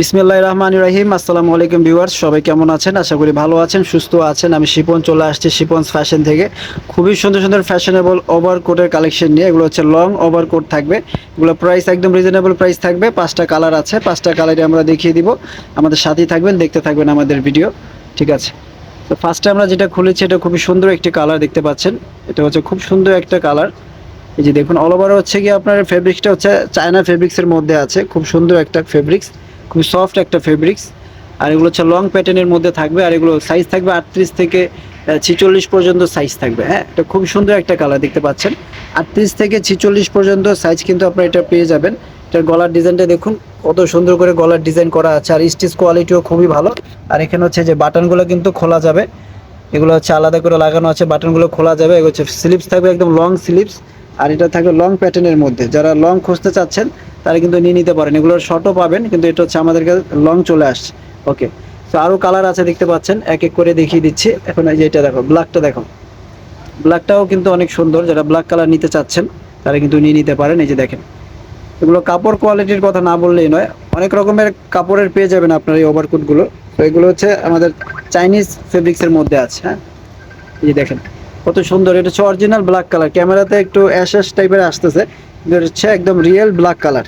বিসমিল্লাহ রহমান রাহিম আসসালামু আলাইকুম ভিউয়ার্স, সবাই কেমন আছেন? আশা করি ভালো আছেন, সুস্থ আছেন। আমি শিপন চলে আসছি শিপন্স ফ্যাশন থেকে। খুবই সুন্দর সুন্দর ফ্যাশনেবল ওভার কোটের কালেকশন নিয়ে। এগুলো হচ্ছে লং ওভার কোট থাকবে। এগুলো প্রাইস একদম রিজনেবল প্রাইস থাকবে। পাঁচটা কালার আছে, পাঁচটা কালারে আমরা দেখিয়ে দিব। আমাদের সাথেই থাকবেন, দেখতে থাকবেন আমাদের ভিডিও। ঠিক আছে? তো ফার্স্টে আমরা যেটা খুলেছি, এটা খুবই সুন্দর একটি কালার দেখতে পাচ্ছেন। এটা হচ্ছে খুব সুন্দর একটা কালার। এই যে দেখুন অল ওভার হচ্ছে কি আপনার ফেব্রিক্সটা হচ্ছে চায়না ফেব্রিক্সের মধ্যে আছে। খুব সুন্দর একটা ফেব্রিক্স খুব সফট একটা ফেব্রিক্স আর এগুলো হচ্ছে লং প্যাটার্নের মধ্যে থাকবে, আর এগুলো সাইজ থাকবে আটত্রিশ থেকে ছিচল্লিশ পর্যন্ত সাইজ থাকবে হ্যাঁ? এটা খুব সুন্দর একটা কালার দেখতে পাচ্ছেন। আটত্রিশ থেকে ছিচল্লিশ পর্যন্ত সাইজ কিন্তু আপনারা এটা পেয়ে যাবেন। এটার গলার ডিজাইনটা দেখুন, কত সুন্দর করে গলার ডিজাইন করা আছে, আর স্টিচ কোয়ালিটিও খুবই ভালো। আর এখানে হচ্ছে যে বাটনগুলো কিন্তু খোলা যাবে। এগুলো হচ্ছে আলাদা করে লাগানো আছে বাটনগুলো খোলা যাবে, এগুলো হচ্ছে স্লিপস থাকবে, একদম লং স্লিপস আর এটা থাকবে লং প্যাটার্নের মধ্যে। যারা লং খুঁজতে চাচ্ছেন তারা কিন্তু নিয়ে নিতে পারেন। এগুলোর শর্টও পাবেন, কিন্তু এটা হচ্ছে আমাদের লং চলে আসছে। ওকে তো আরও কালার আছে দেখতে পাচ্ছেন, এক এক করে দেখিয়ে দিচ্ছি। এখন এই যে এটা দেখো ব্ল্যাকটা দেখো। ব্ল্যাকটাও কিন্তু অনেক সুন্দর, যারা ব্ল্যাক কালার নিতে চাচ্ছেন, তারা কিন্তু নিয়ে নিতে পারেন। এই যে দেখেন, এগুলো কাপড় কোয়ালিটির কথা না বললেই নয়, অনেক রকমের কাপড়ের পেয়ে যাবেন আপনার এই ওভারকোটগুলো তো এগুলো হচ্ছে আমাদের চাইনিজ ফেব্রিক্সের মধ্যে আছে হ্যাঁ? এই যে দেখেন, কত সুন্দর, এটা হচ্ছে অরিজিনাল ব্ল্যাক কালার ক্যামেরাতে একটু অ্যাশ অ্যাশ টাইপের আসতেছে এটা হচ্ছে একদম রিয়েল ব্ল্যাক কালার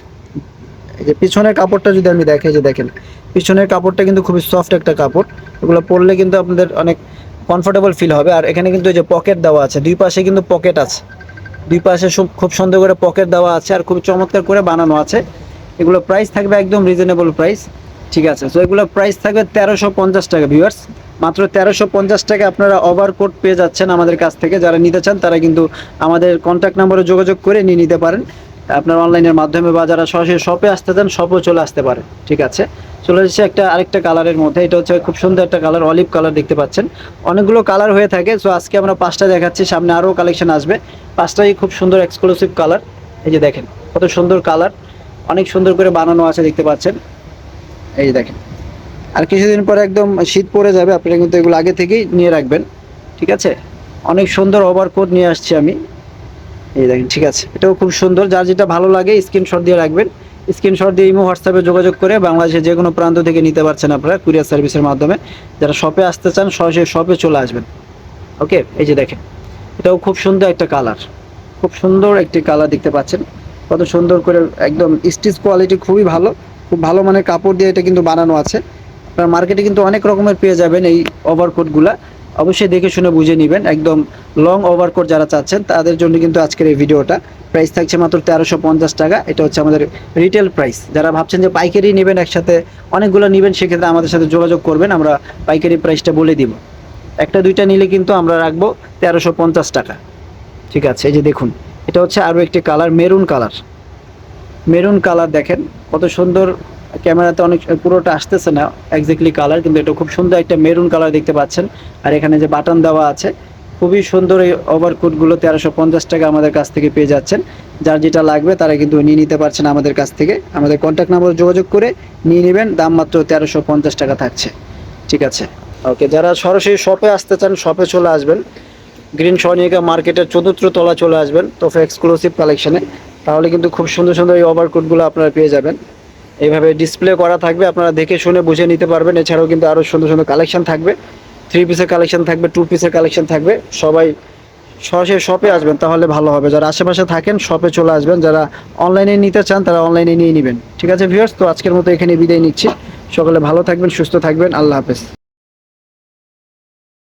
এই যে পিছনের কাপড়টা যদি আমি দেখে যে দেখেন, পিছনের কাপড়টা কিন্তু খুবই সফট একটা কাপড়। এগুলো পরলে কিন্তু আপনাদের অনেক কমফোর্টেবল ফিল হবে। আর এখানে কিন্তু এই যে পকেট দেওয়া আছে, দুই পাশে কিন্তু পকেট আছে। দুই পাশে খুব সুন্দর করে পকেট দেওয়া আছে আর খুব চমৎকার করে বানানো আছে। এগুলো প্রাইস থাকবে একদম রিজনেবল প্রাইস ঠিক আছে? তো এগুলো প্রাইস থাকবে তেরোশো পঞ্চাশ টাকা ভিউয়ার্স মাত্র তেরোশো পঞ্চাশ টাকা আপনারা ওভারকোট পেয়ে যাচ্ছেন আমাদের কাছ থেকে। যারা নিতে চান, তারা কিন্তু আমাদের কন্ট্যাক্ট নাম্বারে যোগাযোগ করে নিয়ে নিতে পারেন। আপনার অনলাইনের মাধ্যমে বা যারা সরাসরি শপে আসতে চান শপও চলে আসতে পারে। ঠিক আছে? চলে এসেছে একটা আরেকটা কালারের মধ্যে। এটা হচ্ছে খুব সুন্দর একটা কালার অলিভ কালার দেখতে পাচ্ছেন। অনেকগুলো কালার হয়ে থাকে। সো আজকে আমরা পাঁচটা দেখাচ্ছি। সামনে আরও কালেকশন আসবে। পাঁচটাই খুব সুন্দর এক্সক্লুসিভ কালার এই যে দেখেন, কত সুন্দর কালার অনেক সুন্দর করে বানানো আছে দেখতে পাচ্ছেন। এই যে দেখেন। আর কিছুদিন পরে একদম শীত পড়ে যাবে। আপনারা কিন্তু এগুলো আগে থেকেই নিয়ে রাখবেন। ঠিক আছে? অনেক সুন্দর ওভারকোট নিয়ে আসছি আমি। এই দেখেন, ঠিক আছে। এটাও খুব সুন্দর। যার যেটা ভালো লাগে স্ক্রিনশট দিয়ে রাখবেন। স্ক্রিনশট দিয়ে ইমো হোয়াটসঅ্যাপে যোগাযোগ করে বাংলাদেশের যে কোনো প্রান্ত থেকে নিতে পারছেন আপনারা কুরিয়ার সার্ভিসের মাধ্যমে। যারা শপে আসতে চান, সরাসরি শপে চলে আসবেন। ওকে এই যে দেখেন, এটাও খুব সুন্দর একটা কালার খুব সুন্দর একটি কালার দেখতে পাচ্ছেন। কত সুন্দর করে একদম স্টিচ কোয়ালিটি খুবই ভালো। খুব ভালো মানের কাপড় দিয়ে এটা কিন্তু বানানো আছে। আপনার মার্কেটে কিন্তু অনেক রকমের পেয়ে যাবেন এই ওভারকোটগুলা অবশ্যই দেখে শুনে বুঝে নেবেন। একদম লং ওভারকোট যারা চাচ্ছেন, তাদের জন্য কিন্তু আজকের এই ভিডিওটা। প্রাইস থাকছে মাত্র তেরোশো পঞ্চাশ টাকা। এটা হচ্ছে আমাদের রিটেল প্রাইস যারা ভাবছেন যে পাইকারি নেবেন একসাথে, অনেকগুলো নেবেন, সেক্ষেত্রে আমাদের সাথে যোগাযোগ করবেন। আমরা পাইকারি প্রাইসটা বলে দিব। একটা, দুইটা নিলে কিন্তু আমরা রাখব তেরোশো পঞ্চাশ টাকা। ঠিক আছে, এই যে দেখুন, এটা হচ্ছে আরও একটি colour maroon colour maroon colour দেখেন, কত সুন্দর ক্যামেরাতে অনেক, পুরোটা আসতেছে না এক্স্যাক্টলি কালার কিন্তু এটা খুব সুন্দর একটা মেরুন কালার দেখতে পাচ্ছেন। আর এখানে যে বাটন দেওয়া আছে, খুবই সুন্দর এই ওভারকোটগুলো তেরোশো পঞ্চাশ টাকা আমাদের কাছ থেকে পেয়ে যাচ্ছেন। যার যেটা লাগবে তারা কিন্তু নিয়ে নিতে পারছেন আমাদের কাছ থেকে। আমাদের কন্ট্যাক্ট নাম্বার যোগাযোগ করে নিয়ে নেবেন, দাম মাত্র তেরোশো পঞ্চাশ টাকা থাকছে। ঠিক আছে? ওকে যারা সরাসরি শপে আসতে চান শপে চলে আসবেন। গ্রিন সনিকা মার্কেটের চতুর্থ তলা চলে আসবেন, তোফা এক্সক্লুসিভ কালেকশনে তাহলে কিন্তু খুব সুন্দর সুন্দর এই ওভারকোটগুলো আপনারা পেয়ে যাবেন। এইভাবে ডিসপ্লে করা থাকবে, আপনারা দেখে শুনে বুঝে নিতে পারবেন। এছাড়াও কিন্তু আরও সুন্দর সুন্দর কালেকশন থাকবে। থ্রি পিসের কালেকশন থাকবে টু পিসের কালেকশন থাকবে। সবাই সরাসরি শপে আসবেন, তাহলে ভালো হবে। যারা আশেপাশে থাকেন শপে চলে আসবেন। যারা অনলাইনে নিতে চান, তারা অনলাইনে নিয়ে নেবেন। ঠিক আছে ভিউয়ার্স তো আজকের মতো এখানে বিদায় নিচ্ছি। সকলে ভালো থাকবেন, সুস্থ থাকবেন। আল্লাহ হাফেজ।